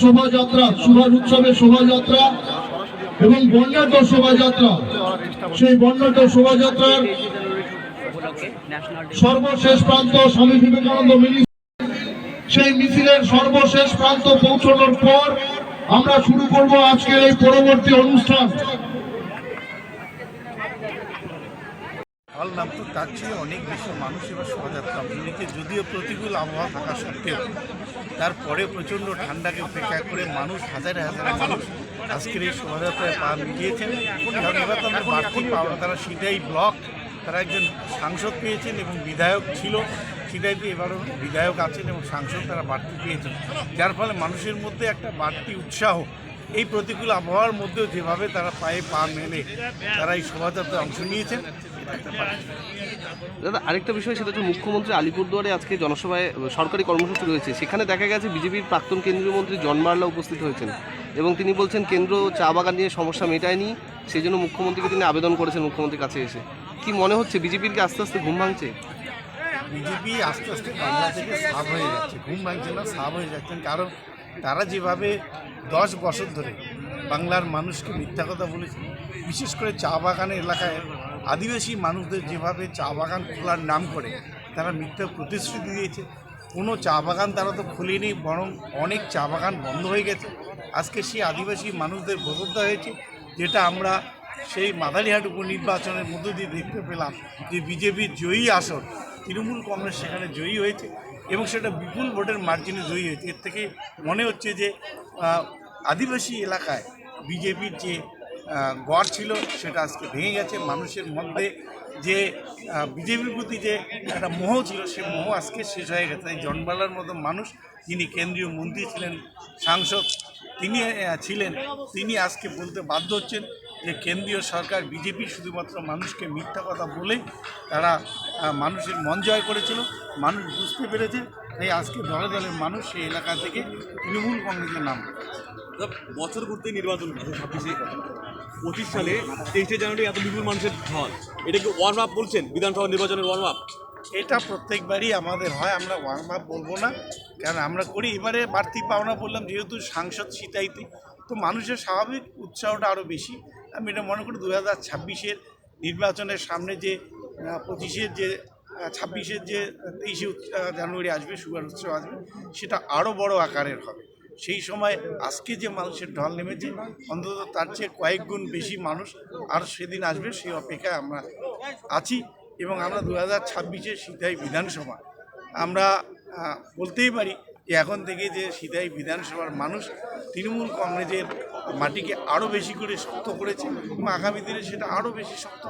শোভাযাত্রা সুভাষ উৎসবের শোভাযাত্রা এবং বর্ণাঢ্য শোভাযাত্রা সেই বর্ণাঢ্য শোভাযাত্রার সর্বশেষ প্রান্ত স্বামী বিবেকানন্দ মিছিল সেই মিছিলের সর্বশেষ প্রান্ত পৌঁছানোর পর আমরা শুরু করব আজকের এই পরবর্তী অনুষ্ঠান। নাম তো তার চেয়ে অনেক বেশি মানুষ এবার শোভাযাত্রা। অংশ নিয়েছে যদিও প্রতিকূল আবহাওয়া থাকা সত্ত্বেও তারপরে প্রচণ্ড ঠান্ডাকে উপেক্ষা করে মানুষ, হাজারে হাজারে মানুষ আজকের এই শোভাযাত্রায় পা মিলিয়েছেন এবার তাদের বাড়তি পাওয়া তারা সেটাই ব্লক তারা একজন সাংসদ পেয়েছেন এবং বিধায়ক ছিল, সিটাইতে এবারও বিধায়ক আছেন এবং সাংসদ তারা বাড়তি পেয়েছেন। যার ফলে মানুষের মধ্যে একটা বাড়তি উৎসাহ, এই প্রতিকূল আবহাওয়ার মধ্যেও যেভাবে তারা পায়ে পা মেলে, তারা এই শোভাযাত্রায় অংশ নিয়েছেন দাদা, আরেকটা বিষয় সেটা হচ্ছে মুখ্যমন্ত্রী আলিপুরদুয়ারে আজকে জনসভায় সরকারি কর্মসূচি রয়েছে। সেখানে দেখা গেছে বিজেপির প্রাক্তন কেন্দ্রীয় মন্ত্রী জন মার্লা উপস্থিত হয়েছেন এবং তিনি বলছেন, কেন্দ্র চা বাগান নিয়ে সমস্যা মেটায়নি, সেই জন্য মুখ্যমন্ত্রীকে তিনি আবেদন করেছেন মুখ্যমন্ত্রীর কাছে এসে। কি মনে হচ্ছে? বিজেপির কি আস্তে আস্তে ঘুম ভাঙছে? বিজেপি আস্তে আস্তে বাংলা থেকে সাব হয়ে যাচ্ছে। ঘুম ভাঙছে না সাব হয়ে যাচ্ছেন কারণ তারা যেভাবে দশ বছর ধরে বাংলার মানুষকে মিথ্যা কথা বলেছে, বিশেষ করে চা বাগান এলাকায় আদিবাসী মানুষদের যেভাবে চা বাগান খোলার নাম করে, তারা মিথ্যা প্রতিশ্রুতি দিয়েছে। কোনো চা বাগান তারা তো খুলেনি, বরং অনেক চা বাগান বন্ধ হয়ে গেছে। আজকে সেই আদিবাসী মানুষদের বদলতে হয়েছে, যেটা আমরা সেই মাদারিহাট উপনির্বাচনের মধ্য দিয়ে দেখতে পেলাম যে বিজেপির জয়ী আসন, তৃণমূল কংগ্রেস সেখানে জয়ী হয়েছে এবং সেটা বিপুল ভোটের মার্জিনে জয়ী হয়েছে। এর থেকে মনে হচ্ছে যে আদিবাসী এলাকায় বিজেপির যে গড় ছিল সেটা আজকে ভেঙে গেছে। মানুষের মধ্যে যে বিজেপির প্রতি যে একটা মোহ ছিল, সে মোহ আজকে শেষ হয়ে গেছে। জনবালার মতো মানুষ যিনি কেন্দ্রীয় মন্ত্রী ছিলেন, সাংসদ, তিনি ছিলেন, তিনি আজকে বলতে বাধ্য হচ্ছেন যে কেন্দ্রীয় সরকার বিজেপি শুধুমাত্র মানুষকে মিথ্যা কথা বলে তারা মানুষের মন জয় করেছিল। মানুষ বুঝতে পেরেছে তাই আজকে দলে দলে মানুষ সেই এলাকা থেকে তৃণমূল কংগ্রেসের নাম বছর ঘুরতে নির্বাচন ছাব্বিশে পঁচিশ সালে তেইশে জানুয়ারি এত বিপুল মানুষের ঢল। এটা কি ওয়ার্ম আপ বলছেন? বিধানসভা নির্বাচনের ওয়ার্ম আপ এটা প্রত্যেকবারই আমাদের হয় আমরা ওয়ার্ম আপ বলব না। কারণ আমরা করি এবারে বাড়তি পাওনা বললাম যেহেতু সাংসদ সিতাইতে তো মানুষের স্বাভাবিক উৎসাহটা আরও বেশি। আমি এটা মনে করি দু হাজার ছাব্বিশের নির্বাচনের সামনে যে পঁচিশের যে ছাব্বিশের যে, তেইশে জানুয়ারি আসবে, সুগার উৎসব আসবে, সেটা আরও বড় আকারের হবে। সেই সময় আজকে যে মানুষের ঢল নেমেছে, অন্তত তার চেয়ে কয়েক গুণ বেশি মানুষ আর সেদিন আসবে, সেই অপেক্ষায় আমরা আছি এবং আমরা দু হাজার ছাব্বিশে সিধাই বিধানসভা। আমরা বলতেই পারি এখন থেকে যে সিধাই বিধানসভার মানুষ তৃণমূল কংগ্রেসের মাটিকে আরও বেশি করে শক্ত করেছে এবং আগামী দিনে সেটা আরও বেশি শক্ত।